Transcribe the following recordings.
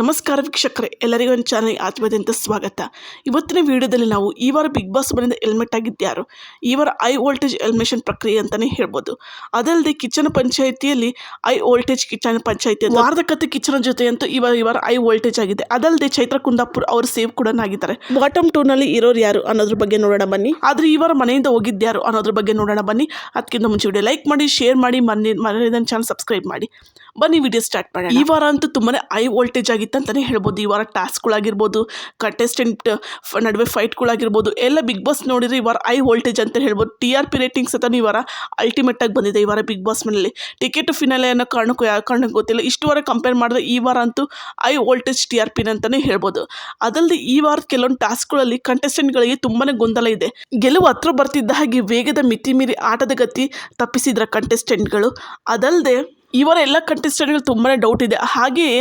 ನಮಸ್ಕಾರ ವೀಕ್ಷಕರೇ ಎಲ್ಲರಿಗೂ ಒಂದು ಚಾನಲ್ ಆತ್ಮೀಯದಂತ ಸ್ವಾಗತ. ಇವತ್ತಿನ ವಿಡಿಯೋದಲ್ಲಿ ನಾವು ಈ ವಾರ ಬಿಗ್ ಬಾಸ್ ಮನೆಯಿಂದ ಹೆಲ್ಮೆಟ್ ಆಗಿದ್ಯಾರು? ಈ ವಾರ ಐ ವೋಲ್ಟೇಜ್ ಎಲ್ಮೇಷನ್ ಪ್ರಕ್ರಿಯೆ ಅಂತಲೇ ಹೇಳ್ಬೋದು. ಅದಲ್ಲದೆ ಕಿಚನ್ ಪಂಚಾಯಿತಿಯಲ್ಲಿ ಐ ವೋಲ್ಟೇಜ್ ಕಿಚನ್ ಪಂಚಾಯಿತಿ ವಾರದ ಕತೆ ಕಿಚನ್ ಜೊತೆ ಅಂತೂ ಈ ವಾರ ಈ ವಾರ ಐ ವೋಲ್ಟೇಜ್ ಆಗಿದೆ. ಅದಲ್ಲದೆ ಚೈತ್ರ ಕುಂದಾಪುರ್ ಅವರು ಸೇವ್ ಕೂಡ ಆಗಿದ್ದಾರೆ. ಬಾಟಮ್ ಟೂನಲ್ಲಿ ಇರೋರು ಯಾರು ಅನ್ನೋದ್ರ ಬಗ್ಗೆ ನೋಡೋಣ ಬನ್ನಿ. ಆದ್ರೆ ಈ ವಾರ ಮನೆಯಿಂದ ಹೋಗಿದ್ದ್ಯಾರು ಅನ್ನೋದ್ರ ಬಗ್ಗೆ ನೋಡೋಣ ಬನ್ನಿ. ಅದಕ್ಕಿಂತ ಮುಂಚೆ ವಿಡಿಯೋ ಲೈಕ್ ಮಾಡಿ ಶೇರ್ ಮಾಡಿ ಮನೆ ಮನೆಯಿಂದ ಚಾನಲ್ ಸಬ್ಸ್ಕ್ರೈಬ್ ಮಾಡಿ. ಬನ್ನಿ ವಿಡಿಯೋ ಸ್ಟಾರ್ಟ್ ಮಾಡೋಣ. ಈ ವಾರ ಅಂತೂ ತುಂಬಾನೇ ಐ ವೋಲ್ಟೇಜ್ ಆಗಿತ್ತು. ಅಂತಲೇ ಹೇಳ್ಬೋದು. ಈ ವಾರ ಟಾಸ್ಕ್ಗಳಾಗಿರ್ಬೋದು ಕಂಟೆಸ್ಟೆಂಟ್ ನಡುವೆ ಫೈಟ್ಗಳಾಗಿರ್ಬೋದು ಎಲ್ಲ ಬಿಗ್ ಬಾಸ್ ನೋಡಿದ್ರೆ ಈ ವಾರ ಐ ವೋಲ್ಟೇಜ್ ಅಂತ ಹೇಳ್ಬೋದು. ಟಿ ಆರ್ ಪಿ ರೇಟಿಂಗ್ಸ್ ಅಂತ ಈ ವಾರ ಅಲ್ಟಿಮೇಟಾಗಿ ಬಂದಿದೆ. ಈ ವಾರ ಬಿಗ್ ಬಾಸ್ ಮನೆಯಲ್ಲಿ ಟಿಕೆಟ್ ಫಿನಾಲೆ ಅನ್ನೋ ಕಾರಣಕ್ಕೂ ಯಾವ ಕಾರಣಕ್ಕೂ ಗೊತ್ತಿಲ್ಲ. ಇಷ್ಟು ವಾರ ಕಂಪೇರ್ ಮಾಡಿದ್ರೆ ಈ ವಾರ ಅಂತೂ ಐ ವೋಲ್ಟೇಜ್ ಟಿ ಆರ್ ಪಿನ ಅಂತಲೇ ಹೇಳ್ಬೋದು. ಅದಲ್ಲದೆ ಈ ವಾರದ ಕೆಲವೊಂದು ಟಾಸ್ಕ್ಗಳಲ್ಲಿ ಕಂಟೆಸ್ಟೆಂಟ್ಗಳಿಗೆ ತುಂಬಾ ಗೊಂದಲ ಇದೆ. ಗೆಲುವು ಹತ್ರ ಬರ್ತಿದ್ದ ಹಾಗೆ ವೇಗದ ಮಿತಿ ಮೀರಿ ಆಟದ ಗತಿ ತಪ್ಪಿಸಿದ್ರ ಕಂಟೆಸ್ಟೆಂಟ್ಗಳು ಅದಲ್ಲದೆ ಈ ವಾರ ಎಲ್ಲ ಕಂಟೆಸ್ಟೆಂಟ್ಗಳು ತುಂಬಾ ಡೌಟ್ ಇದೆ. ಹಾಗೆಯೇ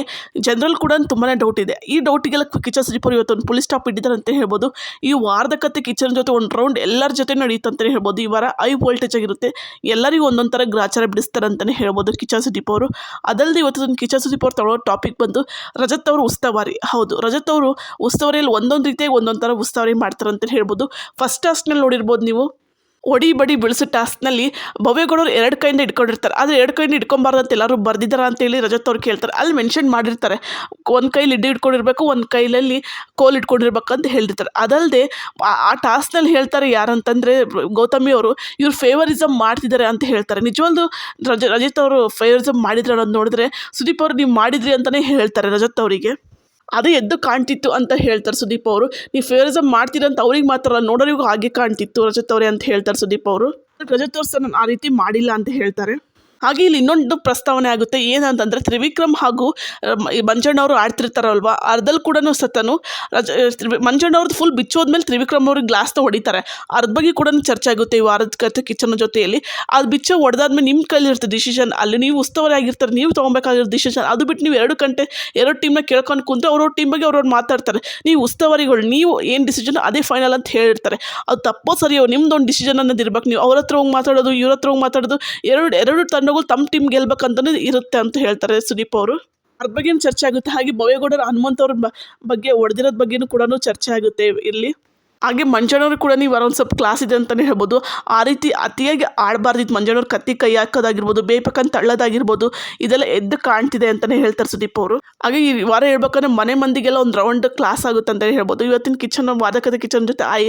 ಜನರಲ್ ಕೂಡ ತುಂಬಾ ಡೌಟ್ ಇದೆ. ಈ ಡೌಟಿಗೆಲ್ಲ ಕಿಚನ್ ಇವತ್ತು ಒಂದು ಪೊಲೀಸ್ ಸ್ಟಾಪ್ ಇಟ್ಟಿದ್ದಾರೆ ಅಂತ ಹೇಳ್ಬೋದು. ಈ ವಾರದ ಕತೆ ಕಿಚನ್ ಜೊತೆ ಒಂದು ರೌಂಡ್ ಎಲ್ಲರ ಜೊತೆ ನಡೆಯುತ್ತೆ ಅಂತಲೇ ಹೇಳ್ಬೋದು. ಈ ವಾರ ಐ ವೋಲ್ಟೇಜ್ ಆಗಿರುತ್ತೆ. ಎಲ್ಲರಿಗೂ ಒಂದೊಂದು ಥರ ಗ್ರಾಚಾರ ಬಿಡಿಸ್ತಾರೆ ಅಂತಲೇ ಹೇಳ್ಬೋದು ಕಿಚನ್ ಸುದೀಪ್ ಅವರು. ಅದಲ್ಲದೆ ಇವತ್ತು ಕಿಚನ್ ಸುದೀಪ್ ಅವರು ತಗೊಳ್ಳೋ ಟಾಪಿಕ್ ಬಂದು ರಜತ್ ಅವರು ಉಸ್ತವಾರಿ. ಹೌದು, ರಜತ್ ಅವರು ಉಸ್ತವಾರಿಯಲ್ಲಿ ಒಂದೊಂದು ರೀತಿಯಾಗಿ ಒಂದೊಂದು ಥರ ಉಸ್ತವಾರಿ ಮಾಡ್ತಾರೆ ಅಂತ ಹೇಳ್ಬೋದು. ಫಸ್ಟ್ ಟಾಸ್ಕ್ನಲ್ಲಿ ನೋಡಿರ್ಬೋದು ನೀವು. ಒಡಿ ಬಡಿ ಬೆಳೆಸೋ ಟಾಸ್ಕ್ನಲ್ಲಿ ಭವ್ಯಗೌಡರು ಎರಡು ಕೈಯಿಂದ ಇಟ್ಕೊಂಡಿರ್ತಾರೆ ಆದರೆ ಎರಡು ಕೈಯಿಂದ ಇಟ್ಕೊಬಾರ್ದು ಅಂತ ಎಲ್ಲರೂ ಬರ್ದಿದ್ದಾರೆ ಅಂತೇಳಿ ರಜತ್ ಅವ್ರು ಕೇಳ್ತಾರೆ. ಅಲ್ಲಿ ಮೆನ್ಷನ್ ಮಾಡಿರ್ತಾರೆ. ಒಂದು ಕೈಲಿ ಇಡ್ಡಿ ಇಟ್ಕೊಂಡಿರ್ಬೇಕು ಒಂದು ಕೈಲಲ್ಲಿ ಕೋಲ್ ಇಟ್ಕೊಂಡಿರ್ಬೇಕು ಅಂತ ಹೇಳಿರ್ತಾರೆ ಅದಲ್ಲದೆ ಆ ಟಾಸ್ಕ್ನಲ್ಲಿ ಹೇಳ್ತಾರೆ ಯಾರಂತಂದರೆ ಗೌತಮಿ ಅವರು, ಇವ್ರು ಫೇವರಿಸಮ್ ಮಾಡ್ತಿದ್ದಾರೆ ಅಂತ ಹೇಳ್ತಾರೆ. ನಿಜವೊಂದು ರಜ, ರಜತ್ ಅವರು ಫೇವರಿಸಮ್ ಮಾಡಿದ್ರು ಅನ್ನೋದು ನೋಡಿದ್ರೆ ಸುದೀಪ್ ಅವರು ನೀವು ಮಾಡಿದ್ರಿ ಅಂತಲೇ ಹೇಳ್ತಾರೆ ರಜತ್ ಅವರಿಗೆ. ಅದೇ ಎದ್ದು ಕಾಣ್ತಿತ್ತು ಅಂತ ಹೇಳ್ತಾರೆ ಸುದೀಪ್ ಅವರು. ನೀವು ಫೇವರಿಸಮ್ ಮಾಡ್ತೀರಂತ ಅವ್ರಿಗೆ ಮಾತ್ರ ನೋಡೋರಿಗೂ ಹಾಗೆ ಕಾಣ್ತಿತ್ತು ರಜತ್ ಅವರೇ ಅಂತ ಹೇಳ್ತಾರೆ ಸುದೀಪ್ ಅವರು. ರಜತ್ ಅವ್ರು ಸರ್ ನಾನು ಆ ರೀತಿ ಮಾಡಿಲ್ಲ ಅಂತ ಹೇಳ್ತಾರೆ. ಹಾಗೆ ಇಲ್ಲಿ ಇನ್ನೊಂದು ಪ್ರಸ್ತಾವನೆ ಆಗುತ್ತೆ. ಏನಂತಂದರೆ ತ್ರಿವಿಕ್ರಮ್ ಹಾಗೂ ಮಂಜಣ್ಣವರು ಆಡ್ತಿರ್ತಾರಲ್ವ? ಅರ್ಧಲ್ಲಿ ಕೂಡ ಸತನು ರಜ ಮಂಜಣ್ಣವ್ರದ್ದು ಫುಲ್ ಬಿಚ್ಚೋದ್ಮೇಲೆ ತ್ರಿವಿಕ್ರಮ್ ಅವ್ರಿಗೆ ಗ್ಲಾಸ್ನ ಹೊಡಿತಾರೆ. ಅರ್ಧ ಬಗ್ಗೆ ಕೂಡ ಚರ್ಚೆ ಆಗುತ್ತೆ ಈ ವಾರದ ಕತೆ ಕಿಚನ್ ಜೊತೆಯಲ್ಲಿ. ಅದು ಬಿಚ್ಚ ಹೊಡೆದಾದ್ಮೇಲೆ ನಿಮ್ಮ ಕೈಲಿರುತ್ತೆ ಡಿಸಿಷನ್ ಅಲ್ಲಿ ನೀವು ಉಸ್ತುವಾರಿ ಆಗಿರ್ತಾರೆ, ನೀವು ತೊಗೊಬೇಕಾಗಿರೋ ಡಿಸಿಷನ್ ಅದು ಬಿಟ್ಟು ನೀವು ಎರಡು ಗಂಟೆ, ಎರಡು ಟೀಮ್ನ ಕೇಳ್ಕೊಂಡು ಕುಂತು ಅವ್ರವ್ರ ಟೀಮ್ ಬಗ್ಗೆ ಅವ್ರವ್ರು ಮಾತಾಡ್ತಾರೆ. ನೀವು ಉಸ್ತವಾರಿಗಳು, ನೀವು ಏನು ಡಿಸಿಷನ್ ಅದೇ ಫೈನಲ್ ಅಂತ ಹೇಳಿರ್ತಾರೆ. ಅದು ತಪ್ಪೋ ಸರಿಯೋ, ನಿಮ್ದೊಂದು ಡಿಸಿಷನ್ ಅನ್ನೋದು ಇರ್ಬೇಕು. ನೀವು ಅವ್ರ ಹತ್ರ ಹೋಗಿ ಮಾತಾಡೋದು, ಇವ್ರ ಹತ್ರ ಹೋಗಿ ಮಾತಾಡೋದು, ಎರಡು ಎರಡು ತಂಡಗಳು ತಮ್ಮ ಟೀಮ್ ಗೆಲ್ಬೇಕಂತಾನೆ ಇರುತ್ತೆ ಅಂತ ಹೇಳ್ತಾರೆ ಸುದೀಪ್ ಅವರು. ಅದ್ರ ಬಗ್ಗೆಯೂ ಚರ್ಚೆ ಆಗುತ್ತೆ? ಹಾಗೆ ಭವ್ಯಗೌಡರ ಹನುಮಂತ ಅವ್ರ ಬಗ್ಗೆ ಹೊಡೆದಿರೋದ್ ಬಗ್ಗೆನೂ ಕೂಡ ಚರ್ಚೆ ಆಗುತ್ತೆ ಇಲ್ಲಿ. ಹಾಗೆ ಮಂಜಣ್ಣವ್ರು ಕೂಡ ನೀವು ಒಂದು ಸ್ವಲ್ಪ ಕ್ಲಾಸ್ ಇದೆ ಅಂತಲೇ ಹೇಳ್ಬೋದು. ಆ ರೀತಿ ಅತಿಯಾಗಿ ಆಡಬಾರ್ದಿತ್ತು ಮಂಜಣ್ಣವ್ರು. ಕತ್ತಿ ಕೈ ಹಾಕೋದಾಗಿರ್ಬೋದು ಬೇಪಕ್ಕಂತ ತಳ್ಳೋದಾಗಿರ್ಬೋದು, ಇದೆಲ್ಲ ಎದ್ದು ಕಾಣ್ತಿದೆ ಅಂತಲೇ ಹೇಳ್ತಾರೆ ಸುದೀಪ್ ಅವರು. ಹಾಗೆ ಈ ವಾರ ಹೇಳ್ಬೇಕಂದ್ರೆ ಮನೆ ಮಂದಿಗೆಲ್ಲ ಒಂದು ರೌಂಡ್ ಕ್ಲಾಸ್ ಆಗುತ್ತೆ ಅಂತಲೇ ಹೇಳ್ಬೋದು. ಇವತ್ತಿನ ಕಿಚನ್, ವಾದಕದ ಕಿಚನ್ ಜೊತೆ ಐ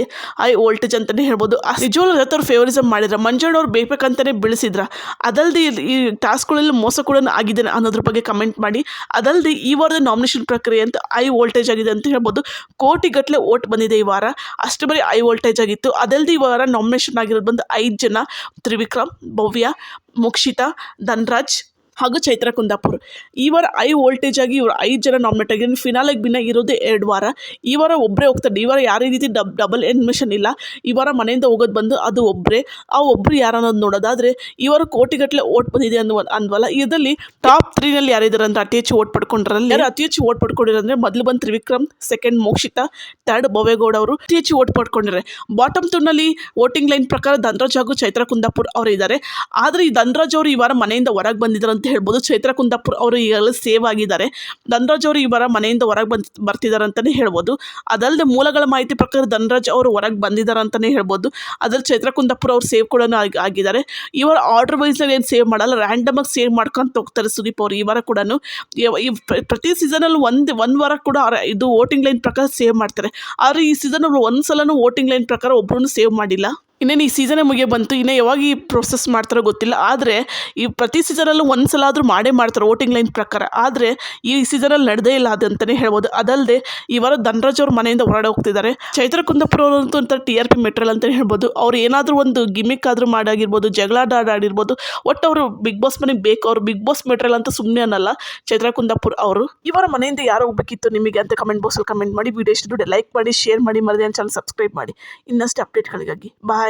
ಐ ವೋಲ್ಟೇಜ್ ಅಂತಲೇ ಹೇಳ್ಬೋದು. ನಿಜವಾಗ್ಲೂ ಅವ್ರು ಫೇವರಿಸಮ್ ಮಾಡಿದ್ರ, ಮಂಜಣ್ಣವ್ರು ಬೇಕಂತಲೇ ಬೆಳೆಸಿದ್ರ ಅದಲ್ಲದೆ ಈ ಟಾಸ್ಕ್ಗಳಲ್ಲಿ ಮೋಸ ಕೂಡ ಆಗಿದೆ ಅನ್ನೋದ್ರ ಬಗ್ಗೆ ಕಮೆಂಟ್ ಮಾಡಿ ಅದಲ್ಲದೆ ಈ ವಾರದ ನಾಮಿನೇಷನ್ ಪ್ರಕ್ರಿಯೆ ಅಂತ ಐ ವೋಲ್ಟೇಜ್ ಆಗಿದೆ ಅಂತ ಹೇಳ್ಬೋದು. ಕೋಟಿಗಟ್ಟಲೆ ಓಟ್ ಬಂದಿದೆ ಈ ವಾರ. ಅಷ್ಟು ಬರೀ ಐ ವೋಲ್ಟೇಜ್ ಆಗಿತ್ತು. ಅದಲ್ಲದೆ ಇವಾಗ ನಾಮಿನೇಷನ್ ಆಗಿರೋದು ಬಂದು ಐದು ಜನ. ತ್ರಿವಿಕ್ರಮ್, ಭವ್ಯ, ಮೋಕ್ಷಿತಾ, ಧನ್ರಾಜ್ ಹಾಗೂ ಚೈತ್ರ ಕುಂದಾಪುರ್. ಈ ಐ ವೋಲ್ಟೇಜ್ ಆಗಿ ಇವರು ಐದು ಜನ ನಾಮಿನೇಟ್ ಆಗಿದ್ದಾರೆ. ಫಿನಾಲೆಗೆ ಭಿನ್ನ ಇರೋದೇ ಎರಡು ವಾರ. ಈ ವಾರ ಒಬ್ಬರೇ ಹೋಗ್ತಾರೆ. ಈ ವಾರ ಯಾರೇ ರೀತಿ ಡಬ್ ಡಬಲ್ ಎನ್ಮಿಷನ್ ಇಲ್ಲ. ಈ ವಾರ ಮನೆಯಿಂದ ಹೋಗೋದು ಬಂದು ಅದು ಒಬ್ಬರೇ ಆ ಒಬ್ಬರು ಯಾರನ್ನೋದು ನೋಡೋದಾದರೆ ಈ ವಾರ ಕೋಟಿಗಟ್ಟಲೆ ಓಟ್ ಬಂದಿದೆ ಅನ್ನುವ ಅಂದ್ವಲ್ಲ ಇದರಲ್ಲಿ ಟಾಪ್ ತ್ರೀನಲ್ಲಿ ಯಾರಿದ್ದಾರೆ ಅಂತ ಅತಿ ಹೆಚ್ಚು ಓಟ್ ಪಡ್ಕೊಂಡ್ರಲ್ಲಿ ಯಾರು ಅತಿ ಹೆಚ್ಚು ಓಟ್ ಪಡ್ಕೊಂಡಿರಂದ್ರೆ ಮೊದಲು ಬಂದು ತ್ರಿವಿಕ್ರಮ್ ಸೆಕೆಂಡ್ ಮೋಕ್ಷಿತಾ ಥರ್ಡ್ ಭವೇಗೌಡ ಅವರು ಅತಿ ಹೆಚ್ಚು ಓಟ್ ಪಡ್ಕೊಂಡಿದ್ದಾರೆ. ಬಾಟಮ್ ಟೂನಲ್ಲಿ ವೋಟಿಂಗ್ ಲೈನ್ ಪ್ರಕಾರ ಧನರಾಜ್ ಹಾಗೂ ಚೈತ್ರ ಕುಂದಾಪುರ್ ಅವರು ಇದ್ದಾರೆ ಆದರೆ ಈ ಧನರಾಜ್ ಅವರು ಈ ವಾರ ಮನೆಯಿಂದ ಹೊರಗೆ ಬಂದಿದ್ದಾರೆ ಅಂತ ಹೇಳ್ಬೋದು. ಚೈತ್ರ ಕುಂದಾಪುರ್ ಅವರು ಈಗಾಗಲೇ ಸೇವ್ ಆಗಿದ್ದಾರೆ. ಧನ್ರಾಜ್ ಅವರು ಈ ವಾರ ಮನೆಯಿಂದ ಹೊರಗೆ ಬಂದ್, ಬರ್ತಿದ್ದಾರೆ ಅಂತಲೇ ಹೇಳ್ಬೋದು. ಅದಲ್ಲದೆ ಮೂಲಗಳ ಮಾಹಿತಿ ಪ್ರಕಾರ ಧನ್ರಾಜ್ ಅವರು ಹೊರಗೆ ಬಂದಿದ್ದಾರೆ ಅಂತಲೇ ಹೇಳ್ಬೋದು. ಅದರಲ್ಲಿ ಚೈತ್ರ ಕುಂದಾಪುರ ಅವರು ಸೇವ್ ಕೂಡ ಆಗಿ- ಆಗಿದ್ದಾರೆ. ಈ ವಾರ ಆರ್ಡರ್ ವೈಸ್ನಲ್ಲಿ ಏನು ಸೇವ್ ಮಾಡಲ್ಲ ರ್ಯಾಂಡಮಾಗಿ ಸೇವ್ ಮಾಡ್ಕೊಂತ ಹೋಗ್ತಾರೆ ಸುದೀಪ್ ಅವರು ಈ ವಾರ ಕೂಡ ಈ ಪ್ರ- ಪ್ರತಿ ಸೀಸನಲ್ಲಿ ಒಂದು ಒಂದು ವಾರ ಕೂಡ ಇದು ವೋಟಿಂಗ್ ಲೈನ್ ಪ್ರಕಾರ ಸೇವ್ ಮಾಡ್ತಾರೆ. ಆದರೆ ಈ ಸೀಸನ್ ಅವರು ಒಂದು ಸಲನೂ ವೋಟಿಂಗ್ ಲೈನ್ ಪ್ರಕಾರ ಒಬ್ಬರೂ ಸೇವ್ ಮಾಡಿಲ್ಲ. ಇನ್ನೇನು ಈ ಸೀಸನೇ ಮುಗಿಯ ಬಂತು, ಇನ್ನೇ ಯಾವಾಗ ಈ ಪ್ರೊಸೆಸ್ ಮಾಡ್ತಾರೋ ಗೊತ್ತಿಲ್ಲ. ಆದರೆ ಈ ಪ್ರತಿ ಸೀಸನಲ್ಲೂ ಒಂದು ಸಲ ಆದರೂ ಮಾಡೇ ಮಾಡ್ತಾರೆ ವೋಟಿಂಗ್ ಲೈನ್ ಪ್ರಕಾರ. ಆದರೆ ಈ ಸೀಸನಲ್ಲಿ ನಡೆದೇ ಇಲ್ಲ ಅದಂತಲೇ ಹೇಳ್ಬೋದು. ಅದಲ್ಲದೆ ಈ ವಾರ ಧನರಾಜ್ ಅವ್ರ ಮನೆಯಿಂದ ಹೊರಡೆ ಹೋಗ್ತಿದ್ದಾರೆ. ಚೈತ್ರ ಕುಂದಪುರ ಅವರಂತೂ ಒಂಥರ ಟಿ ಆರ್ ಪಿ ಮೆಟ್ರಲ್ ಅಂತಲೇ ಹೇಳ್ಬೋದು. ಅವ್ರು ಏನಾದರೂ ಒಂದು ಗಿಮಿಕ್ ಆದರೂ ಮಾಡಾಗಿರ್ಬೋದು, ಜಗಳ ಆಡ ಆಡಿರ್ಬೋದು ಒಟ್ಟು ಅವರು ಬಿಗ್ ಬಾಸ್ ಮನೆಗೆ ಬೇಕು, ಅವರು ಬಿಗ್ ಬಾಸ್ ಮೆಟ್ರಲ್ ಅಂತ ಸುಮ್ಮನೆ ಅನ್ನಲ್ಲ ಚೈತ್ರ ಕುಂದಾಪುರ್ ಅವರು. ಇವರ ವಾರ ಮನೆಯಿಂದ ಯಾರು ಹೋಗ್ಬೇಕಿತ್ತು ನಿಮಗೆ ಅಂತ ಕಮೆಂಟ್ ಬಾಕ್ಸಲ್ಲಿ ಕಮೆಂಟ್ ಮಾಡಿ. ವಿಡಿಯೋ ಇಷ್ಟ ಲೈಕ್ ಮಾಡಿ ಶೇರ್ ಮಾಡಿ, ಮರದೇ ಚಾನಲ್ ಸಬ್ಸ್ಕ್ರೈಬ್ ಮಾಡಿ. ಇನ್ನಷ್ಟು ಅಪ್ಡೇಟ್ಗಳಿಗಾಗಿ ಬಾಯ್